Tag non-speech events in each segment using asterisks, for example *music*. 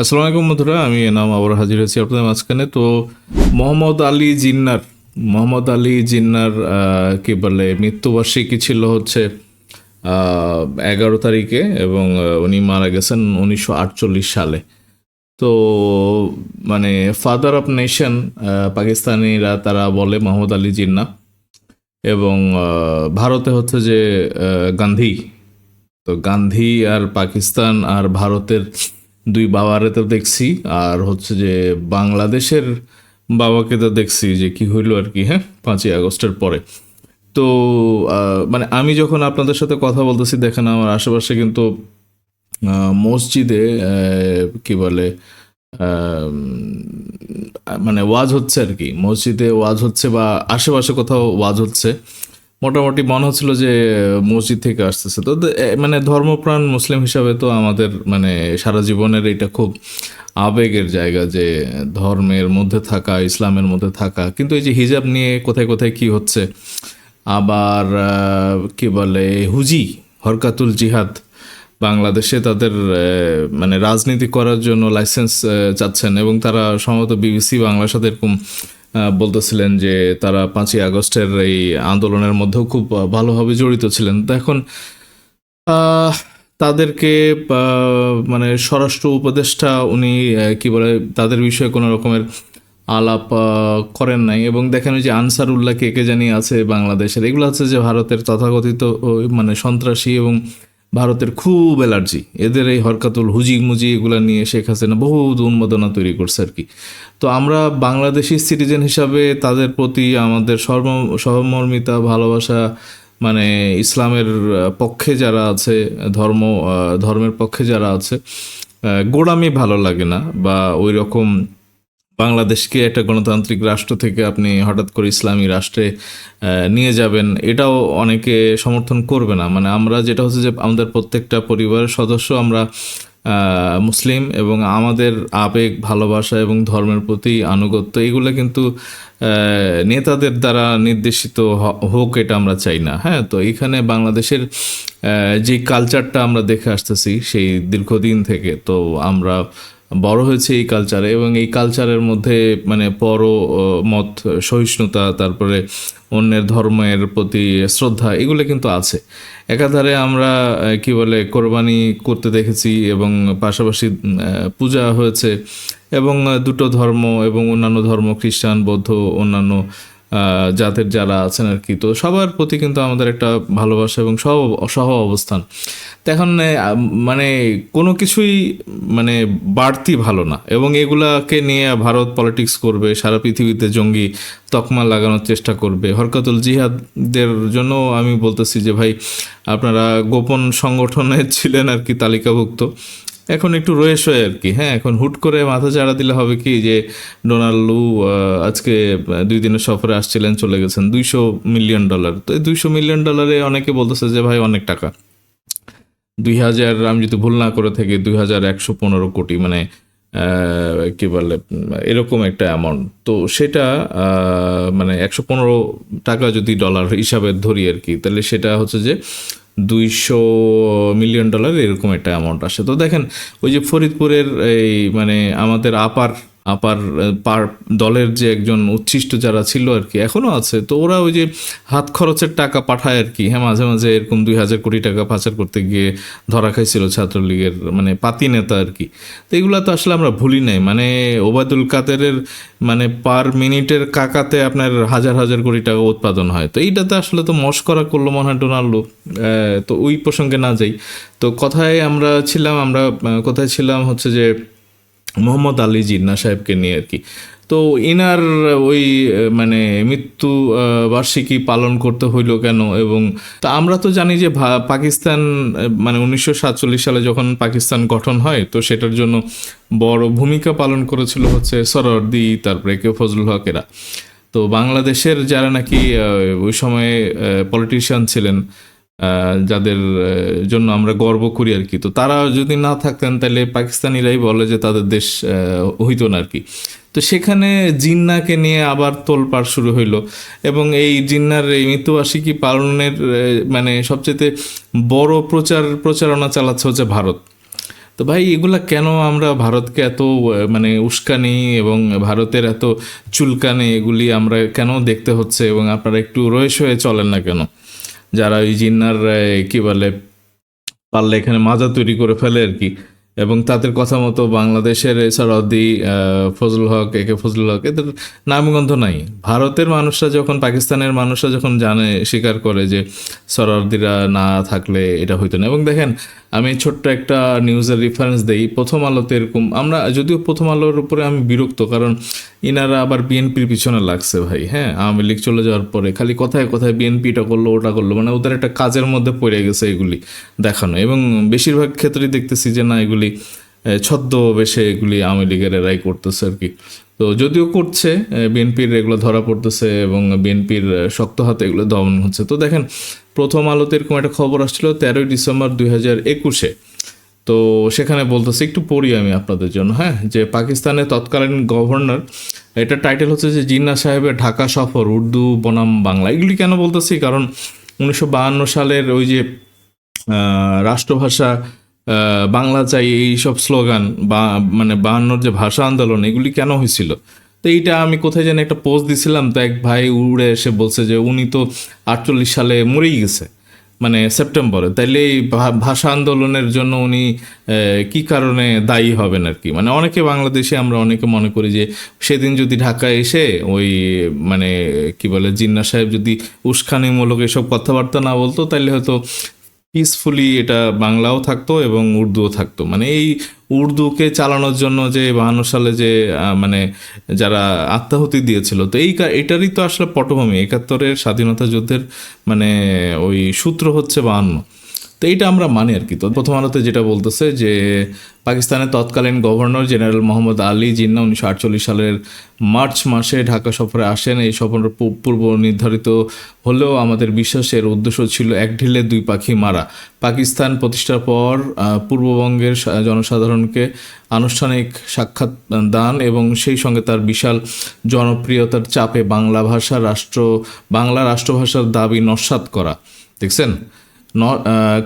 আসসালামু আলাইকুম বন্ধুরা, আমি এনাম আবার হাজির হয়েছি আপনাদের মাঝখানে। তো মোহাম্মদ আলী জিন্নার, মোহাম্মদ আলী জিন্নার কি বলে, মৃত্যুবার্ষিকী ছিল হচ্ছে এগারো তারিখে এবং উনি মারা গেছেন উনিশশো আটচল্লিশ সালে। তো মানে ফাদার অফ নেশন পাকিস্তানিরা তারা বলে মোহাম্মদ আলী জিন্না এবং ভারতে হচ্ছে যে গান্ধী। তো গান্ধী আর পাকিস্তান আর ভারতের দুই বাবারে তো দেখছি, আর হচ্ছে যে বাংলাদেশের বাবাকে তো দেখছি যে কি হইল আর কি হ্যাঁ পাঁচই আগস্টের পরে। তো মানে আমি যখন আপনাদের সাথে কথা বলতেছি, দেখেন আমার আশেপাশে কিন্তু মসজিদে কি বলে মানে ওয়াজ হচ্ছে আর কি, মসজিদে ওয়াজ হচ্ছে বা আশেপাশে কোথাও ওয়াজ হচ্ছে। মোটামুটি মনে হচ্ছিল যে মসজিদ থেকে আসতেছে। তো মানে ধর্মপ্রাণ মুসলিম হিসাবে তো আমাদের মানে সারা জীবনের এটা খুব আবেগের জায়গা যে ধর্মের মধ্যে থাকা, ইসলামের মধ্যে থাকা। কিন্তু এই যে হিজাব নিয়ে কোথায় কোথায় কি হচ্ছে, আবার কি বলে, হুজি, হরকাতুল জিহাদ, বাংলাদেশে তাদের মানে রাজনীতি করার জন্য লাইসেন্স চাচ্ছেন এবং তারা সম্ভবত বিবিসি বাংলার সাথে এরকম বলতেছিলেন যে তারা পাঁচই আগস্টের এই আন্দোলনের মধ্যেও খুব ভালোভাবে জড়িত ছিলেন। তো এখন তাদেরকে মানে স্বরাষ্ট্র উপদেষ্টা উনি কি বলে, তাদের বিষয়ে কোনো রকমের আলাপ করেন নাই। এবং দেখেন যে আনসারুল্লাহ কে কে জানি আছে বাংলাদেশের, এগুলো হচ্ছে যে ভারতের তথাকথিত মানে সন্ত্রাসী এবং ভারতের খুব অ্যালার্জি। এদের এই হরকাতুল হুজি মুজি এগুলো নিয়ে শেখ হাসিনা বহু উন্মাদনা তৈরি করছে আর কি। তো আমরা বাংলাদেশি সিটিজেন হিসাবে তাদের প্রতি আমাদের সর্ব, সহমর্মিতা, ভালোবাসা মানে ইসলামের পক্ষে যারা আছে, ধর্ম ধর্মের পক্ষে যারা আছে গোড়ামি ভালো লাগে না বা ওই রকম বাংলাদেশকে একটা গণতান্ত্রিক রাষ্ট্র থেকে আপনি হঠাৎ করে ইসলামী রাষ্ট্রে নিয়ে যাবেন, এটাও অনেকে সমর্থন করবে না। মানে আমরা যেটা হচ্ছে যে আমাদের প্রত্যেকটা পরিবারের সদস্য আমরা মুসলিম এবং আমাদের আবেগ, ভালোবাসা এবং ধর্মের প্রতি আনুগত্য, এগুলো কিন্তু নেতাদের দ্বারা নির্দেশিত হোক এটা আমরা চাই না। হ্যাঁ তো এখানে বাংলাদেশের যে কালচারটা আমরা দেখে আসতেছি সেই দীর্ঘদিন থেকে, তো আমরা বড় হয়েছে এই কালচারে এবং এই কালচারের মধ্যে মানে পর মত, সহিষ্ণুতা, তারপরে অন্যের ধর্মের প্রতি শ্রদ্ধা, এগুলো কিন্তু আছে। একাধারে আমরা কি বলে, কোরবানি করতে দেখেছি এবং পাশাপাশি পূজা হয়েছে এবং দুটো ধর্ম এবং অন্যান্য ধর্ম, খ্রিস্টান, বৌদ্ধ, অন্যান্য জাতের যারা আছেন আর কি, তো সবার প্রতি কিন্তু আমাদের একটা ভালোবাসা এবং সহ সহ অবস্থান। তো এখন মানে কোনো কিছুই মানে বাড়তি ভালো না এবং এগুলাকে নিয়ে ভারত পলিটিক্স করবে, সারা পৃথিবীতে জঙ্গি তকমা লাগানোর চেষ্টা করবে। হরকাতুল জিহাদদের জন্য আমি বলতেছি যে, ভাই, আপনারা গোপন সংগঠনে *laughs* ছিলেন আর কি, তালিকাভুক্ত। এখন একটু রয়ে শয়ে আর কি। হ্যাঁ এখন হুট করে মাথা চাড়া দিলে হবে কি যে ডোনাল্ড আজকে দুই দিনের সফরে আসছিলেন, চলে গেছেন দুইশো মিলিয়ন ডলার। তো এই দুইশো মিলিয়ন ডলারে অনেকে বলতেছে যে, ভাই, অনেক টাকা। দুই হাজার, আমি যদি ভুল না করে থাকি, দুই হাজার একশো পনেরো কোটি মানে কি বলে, এরকম একটা অ্যামাউন্ট তো সেটা মানে একশো পনেরো টাকা যদি ডলার হিসাবে ধরি আর কি, তাহলে সেটা হচ্ছে যে দুইশো মিলিয়ন ডলার এরকম একটা অ্যামাউন্ট আসে। তো দেখেন, ওই যে ফরিদপুরের এই মানে আমাদের আপার আপার পার দলের যে একজন উচ্ছিষ্ট যারা ছিল আর কি এখনও আছে। তো ওরা ওই যে হাত খরচের টাকা পাঠায় আর কি। হ্যাঁ মাঝে মাঝে এরকম দুই হাজার কোটি টাকা পাচার করতে গিয়ে ধরা খাইছিল ছাত্রলীগের মানে পাতি নেতা আর কি। তো এগুলো তো আসলে আমরা ভুলি নাই। মানে ওবায়দুল কাদেরের মানে পার মিনিটের কাকাতে আপনার হাজার হাজার কোটি টাকা উৎপাদন হয়। তো এইটাতে আসলে তো মস্করা করল মনে হয় ডোনাল্ডো। তো ওই প্রসঙ্গে না যাই। তো কথায় আমরা ছিলাম, আমরা কোথায় ছিলাম হচ্ছে যে মোহাম্মদ আলী জিন্না সাহেবকে নিয়ে আর কি। তো এনার ওই মানে মৃত্যু বার্ষিকী পালন করতে হইল কেন? এবং তা আমরা তো জানি যে পাকিস্তান মানে উনিশশো সাতচল্লিশ সালে যখন পাকিস্তান গঠন হয়, তো সেটার জন্য বড় ভূমিকা পালন করেছিল হচ্ছে সরওয়ার্দি, তারপরে কেউ ফজলুল হকেরা তো বাংলাদেশের যারা নাকি ওই সময়ে পলিটিশিয়ান ছিলেন যাদের জন্য আমরা গর্ব করি আর কি। তো তারা যদি না থাকতেন, তাহলে পাকিস্তানিরাই বলে যে তাদের দেশ হইতো না আর কি। তো সেখানে জিন্নাকে নিয়ে আবার তোলপাড় শুরু হইল। এবং এই জিন্নার এই মৃত্যুবার্ষিকী পালনের মানে সবচেয়ে বড় প্রচার, প্রচারণা চালাচ্ছে হচ্ছে ভারত। তো ভাই, এগুলা কেন আমরা ভারতকে এত মানে উস্কানি এবং ভারতের এত চুলকানি, এগুলি আমরা কেন দেখতে হচ্ছে এবং আপনারা একটু রয়েস হয়ে চলেন না কেন? যারা ওই জিন্নার কি বলে পারলে এখানে মাজা তৈরি করে ফেলে আর কি। এবং তাদের কথা মতো বাংলাদেশের সরদি ফজল হক একে ফজলুল হক, এদের নামগন্ধ নাই। ভারতের মানুষরা যখন, পাকিস্তানের মানুষরা যখন জানে, স্বীকার করে যে সরদিরা না থাকলে এটা হইতো না। এবং দেখেন আমি ছোট্ট একটা নিউজের রেফারেন্স দেই। প্রথম আলোতে এরকম, আমরা যদিও প্রথম আলোর উপরে আমি বিরক্ত, কারণ ইনারা আবার বিএনপির পিছনে লাগছে ভাই হ্যাঁ? আওয়ামী লীগ চলে যাওয়ার পরে খালি কথায় কথায় বিএনপিটা করল, ওটা করল মানে ওদের একটা কাজের মধ্যে পড়ে গেছে এগুলি দেখানো। এবং বেশিরভাগ ক্ষেত্রেই দেখতেছি যে না, এগুলি ছদ্মবেশে এগুলি আওয়ামী লীগের এরাই করতেছে আর কি। তো যদিও করছে বিএনপির এগুলো ধরা পড়তেছে এবং বিএনপির শক্ত হাতে এগুলো দমন হচ্ছে। তো দেখেন প্রথম আলোতে এরকম একটা খবর আসছিল তেরোই ডিসেম্বর দুই হাজার একুশে। তো সেখানে বলতেছে, একটু পড়ি আমি আপনাদের জন্য। হ্যাঁ যে পাকিস্তানের তৎকালীন গভর্নর, এটা টাইটেল হচ্ছে যে জিন্না সাহেবের ঢাকা সফর, উর্দু, বনাম, বাংলা। এগুলি কেন বলতেছি? কারণ উনিশশো সালের ওই যে রাষ্ট্রভাষা বাংলা চাই, এই সব স্লোগান, বা মানে বাহান্নর যে ভাষা আন্দোলন, এগুলি কেন হয়েছিল? তো এইটা আমি কোথায় যেন একটা পোস্ট দিছিলাম, তো এক ভাই উড়ে এসে বলছে যে উনি তো আটচল্লিশ সালে মরেই গেছে মানে সেপ্টেম্বরে। তাইলে এই ভাষা আন্দোলনের জন্য উনি কি কারণে দায়ী হবেন আর কি? মানে অনেকে বাংলাদেশে আমরা অনেকে মনে করি যে সেদিন যদি ঢাকায় এসে ওই মানে কি বলে জিন্না সাহেব যদি উস্কানিমূলক এসব কথাবার্তা না বলতো তাহলে হয়তো পিসফুলি এটা বাংলাও থাকতো এবং উর্দুও থাকতো। মানে এই উর্দুকে চালানোর জন্য যে বাহান্ন সালে যে মানে যারা আত্মাহুতি দিয়েছিল, তো এই এটারই তো আসলে পটভূমি। একাত্তরের স্বাধীনতা যুদ্ধের মানে ওই সূত্র হচ্ছে বাহান্ন। তো এইটা আমরা মানি আর কি। তো প্রথম আলোতে যেটা বলতেছে যে পাকিস্তানের তৎকালীন গভর্নর জেনারেল মোহাম্মদ আলী জিন্না উনিশশো আটচল্লিশ সালের মার্চ মাসে ঢাকা সফরে আসেন। এই সফর পূর্ব নির্ধারিত হলেও আমাদের বিশ্বাসের উদ্দেশ্য ছিল এক ঢিলে দুই পাখি মারা। পাকিস্তান প্রতিষ্ঠার পর পূর্ববঙ্গের জনসাধারণকে আনুষ্ঠানিক সাক্ষাৎ দান এবং সেই সঙ্গে তার বিশাল জনপ্রিয়তার চাপে বাংলা ভাষা রাষ্ট্র, বাংলা রাষ্ট্রভাষার দাবি নস্যাৎ করা। দেখছেন?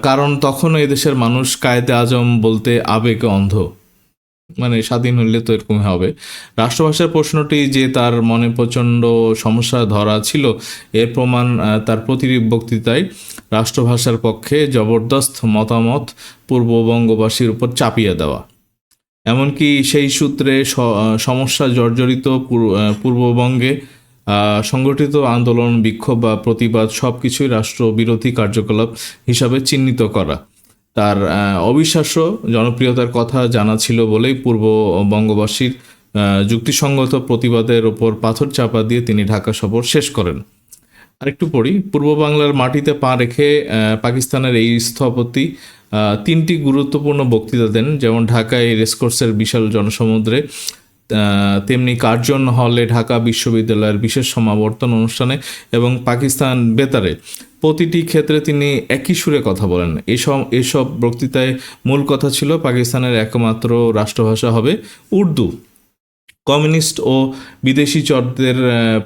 কারণ তখনও এদেশের মানুষ কায়েদে আজম বলতে আবেগে অন্ধ। মানে স্বাধীন হইলে তো এরকম হবে। রাষ্ট্রভাষার প্রশ্নটি যে তার মনে প্রচণ্ড সমস্যা ধরা ছিল, এর প্রমাণ তার প্রতিটি বক্তৃতায় রাষ্ট্রভাষার পক্ষে জবরদস্ত মতামত পূর্ববঙ্গবাসীর উপর চাপিয়ে দেওয়া। এমনকি সেই সূত্রে সমস্যা জর্জরিত পূর্ব- পূর্ববঙ্গে সংগঠিত আন্দোলন, বিক্ষোভ বা প্রতিবাদ সব কিছুই রাষ্ট্রবিরোধী কার্যকলাপ হিসাবে চিহ্নিত করা। তার অবিশ্বাস্য জনপ্রিয়তার কথা জানা ছিল বলেই পূর্ব বঙ্গবাসীর যুক্তিসঙ্গত প্রতিবাদের ওপর পাথর চাপা দিয়ে তিনি ঢাকা সফর শেষ করেন। আরেকটু পড়ি, পূর্ব বাংলার মাটিতে পা রেখে পাকিস্তানের এই স্থপতি তিনটি গুরুত্বপূর্ণ বক্তৃতা দেন, যেমন ঢাকায় রেসকোর্সের বিশাল জনসমুদ্রে তেমনি কার্জন হলে ঢাকা বিশ্ববিদ্যালয়ের বিশেষ সমাবর্তন অনুষ্ঠানে এবং পাকিস্তান বেতারে। প্রতিটি ক্ষেত্রে তিনি একই সুরে কথা বলেন। এসব এসব বক্তৃতায় মূল কথা ছিল পাকিস্তানের একমাত্র রাষ্ট্রভাষা হবে উর্দু। কমিউনিস্ট ও বিদেশি চরদের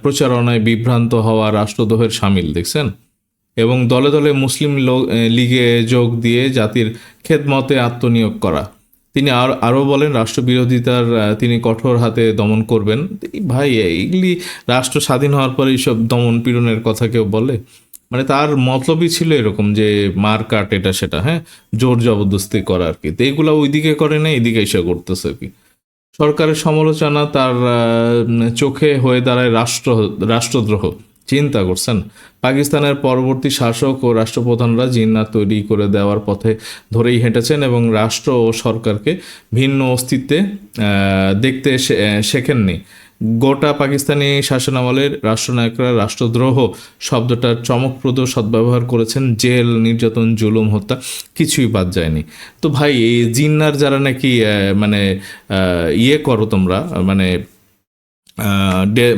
প্রচারণায় বিভ্রান্ত হওয়া রাষ্ট্রদ্রোহের সামিল, দেখছেন? এবং দলে দলে মুসলিম লীগে যোগ দিয়ে জাতির খেদমতে আত্মনিয়োগ করা। তিনি আর, আরও বলেন, রাষ্ট্রবিরোধিতার তিনি কঠোর হাতে দমন করবেন। ভাই, এইগুলি রাষ্ট্র স্বাধীন হওয়ার পরে এইসব দমন পীড়নের কথা কেউ বলে? মানে তার মতলবই ছিল এরকম যে, মার কাট এটা সেটা হ্যাঁ? জোর জবরদস্তি করা আর কি। তো এইগুলা ওইদিকে করে না, এদিকে এসে করতেছে কি। সরকারের সমালোচনা তার চোখে হয়ে দাঁড়ায় রাষ্ট্র, রাষ্ট্রদ্রোহ। চিন্তা করছেন। পাকিস্তানের পরবর্তী শাসক ও রাষ্ট্রপ্রধানরা জিন্না তৈরি করে দেওয়ার পথে ধরেই হেঁটেছেন এবং রাষ্ট্র ও সরকারকে ভিন্ন অস্তিত্বে দেখতে শেখেননি। গোটা পাকিস্তানি শাসনামলের রাষ্ট্রনায়করা রাষ্ট্রদ্রোহ শব্দটার চমকপ্রদ সদ্ব্যবহার করেছেন, জেল, নির্যাতন, জুলুম, হত্যা, কিছুই বাদ যায়নি। তো ভাই, এই জিন্নার যারা নাকি মানে ইয়ে করো তোমরা মানে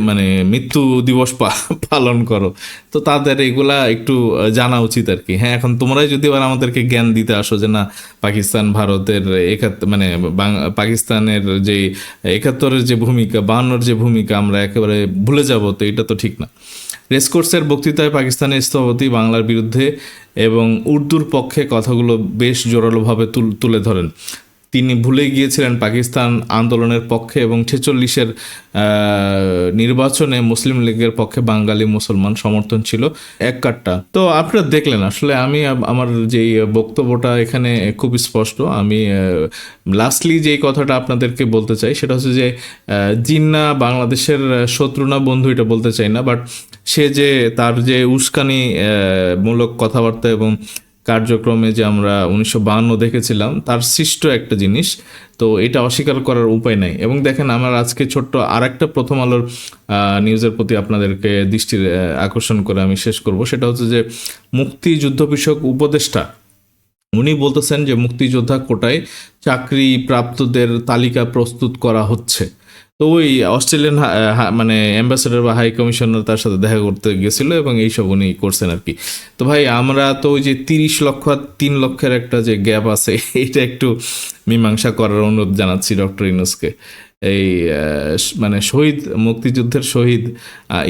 মানে মৃত্যু দিবস *laughs* পালন করো। তো তাদের এগুলা একটু জানা উচিত আর কি। হ্যাঁ এখন তোমরাই যদি এবার আমাদেরকে জ্ঞান দিতে আসো যে না, পাকিস্তান ভারতের একাত্তর মানে পাকিস্তানের যে একাত্তরের যে ভূমিকা, বাহান্নর যে ভূমিকা আমরা একেবারে ভুলে যাব, তো এটা তো ঠিক না। রেসকোর্সের বক্তৃতায় পাকিস্তানের স্থপতি বাংলার বিরুদ্ধে এবং উর্দুর পক্ষে কথাগুলো বেশ জোরালোভাবে তুলে ধরেন। তিনি ভুলে গিয়েছিলেন পাকিস্তান আন্দোলনের পক্ষে এবং ছেচল্লিশের নির্বাচনে মুসলিম লীগের পক্ষে বাঙালি মুসলমান সমর্থন ছিল এক কাট্টা। তো আপনারা দেখলেন, আসলে আমি আমার যেই বক্তব্যটা এখানে খুব স্পষ্ট। আমি লাস্টলি যেই কথাটা আপনাদেরকে বলতে চাই সেটা হচ্ছে যে জিন্না বাংলাদেশের শত্রু না বন্ধু এটা বলতে চাই না বাট সে যে তার যে উস্কানি মূলক কথাবার্তা এবং কার্যক্রমে যে আমরা উনিশশো দেখেছিলাম, তার সৃষ্ট একটা জিনিস। তো এটা অস্বীকার করার উপায় নাই। এবং দেখেন, আমার আজকে ছোট্ট আর একটা প্রথম আলোর নিউজের প্রতি আপনাদেরকে দৃষ্টির আকর্ষণ করে আমি শেষ করব। সেটা হচ্ছে যে মুক্তিযুদ্ধ বিষয়ক উপদেষ্টা, উনি বলতেছেন যে মুক্তিযোদ্ধা কোটায় চাকরি প্রাপ্তদের তালিকা প্রস্তুত করা হচ্ছে। তো ওই অস্ট্রেলিয়ান মানে অ্যাম্বাসেডার বা হাই কমিশনার তার সাথে দেখা করতে গেছিল এবং এইসব উনি করছেন আর কি তো ভাই, আমরা তো ওই যে তিরিশ লক্ষ আর তিন লক্ষের একটা যে গ্যাপ আছে, *laughs* এটা একটু মীমাংসা করার অনুরোধ জানাচ্ছি ডক্টর ইনুসকে এই মানে শহীদ, মুক্তিযুদ্ধের শহীদ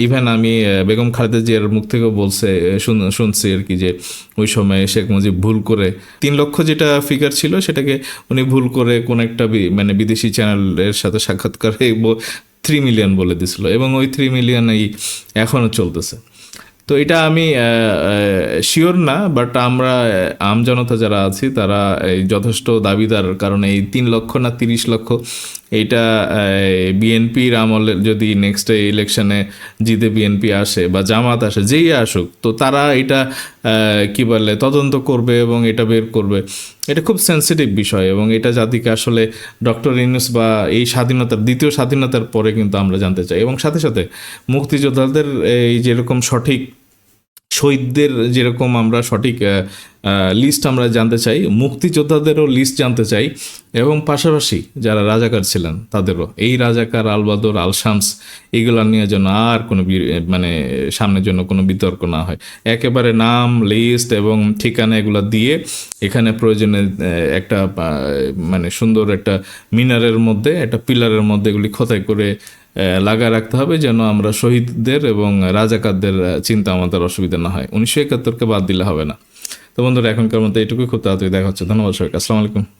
ইভেন আমি বেগম খালেদা জিয়ার মুখ থেকেও বলছে শুনছি আর কি যে ওই সময় শেখ মুজিব ভুল করে, তিন লক্ষ যেটা ফিগার ছিল সেটাকে উনি ভুল করে কোন একটা মানে বিদেশি চ্যানেলের সাথে সাক্ষাৎকারে থ্রি মিলিয়ন বলে দিছিল এবং ওই থ্রি মিলিয়ন এই এখনও চলতেছে। তো এটা আমি শিওর না বাট আমরা আমজনতা যারা আছি তারা এই যথেষ্ট দাবিদার কারণ এই তিন লক্ষ না তিরিশ লক্ষ এইটা বিএনপির আমলে যদি নেক্সট ইলেকশনে জিতে বিএনপি আসে বা জামাত আসে, যেই আসুক, তো তারা এটা কি বলে, তদন্ত করবে এবং এটা বের করবে। এটা খুব সেন্সিটিভ বিষয় এবং এটা জাতিকে আসলে ডক্টর ইউনুস বা এই স্বাধীনতার, দ্বিতীয় স্বাধীনতার পরে কিন্তু আমরা জানতে চাই। এবং সাথে সাথে মুক্তিযোদ্ধাদের এই যেরকম সঠিক শহীদদের যেরকম আমরা সঠিক লিস্ট আমরা জানতে চাই, মুক্তিযোদ্ধাদেরও লিস্ট জানতে চাই এবং পাশাপাশি যারা রাজাকার ছিলেন তাদেরও। এই রাজাকার আলবাদর আল শামস এগুলো নিয়ে যেন আর কোনো মানে সামনের জন্য কোনো বিতর্ক না হয়। একেবারে নাম লিস্ট এবং ঠিকানা এগুলো দিয়ে এখানে প্রয়োজনে একটা মানে সুন্দর একটা মিনারের মধ্যে, একটা পিলারের মধ্যে এগুলি খোদাই করে লাগা রাখতে হবে যেন আমরা শহীদদের এবং রাজাকারদের চিন্তা আমাদের অসুবিধা না হয়। উনিশশো একাত্তরকে বাদ দিলে হবে না। তো বন্ধুরা, এখনকার মতো এইটুকুই। খুব তাড়াতাড়ি দেখা হচ্ছে। ধন্যবাদ সবাইকে। আসসালামু আলাইকুম।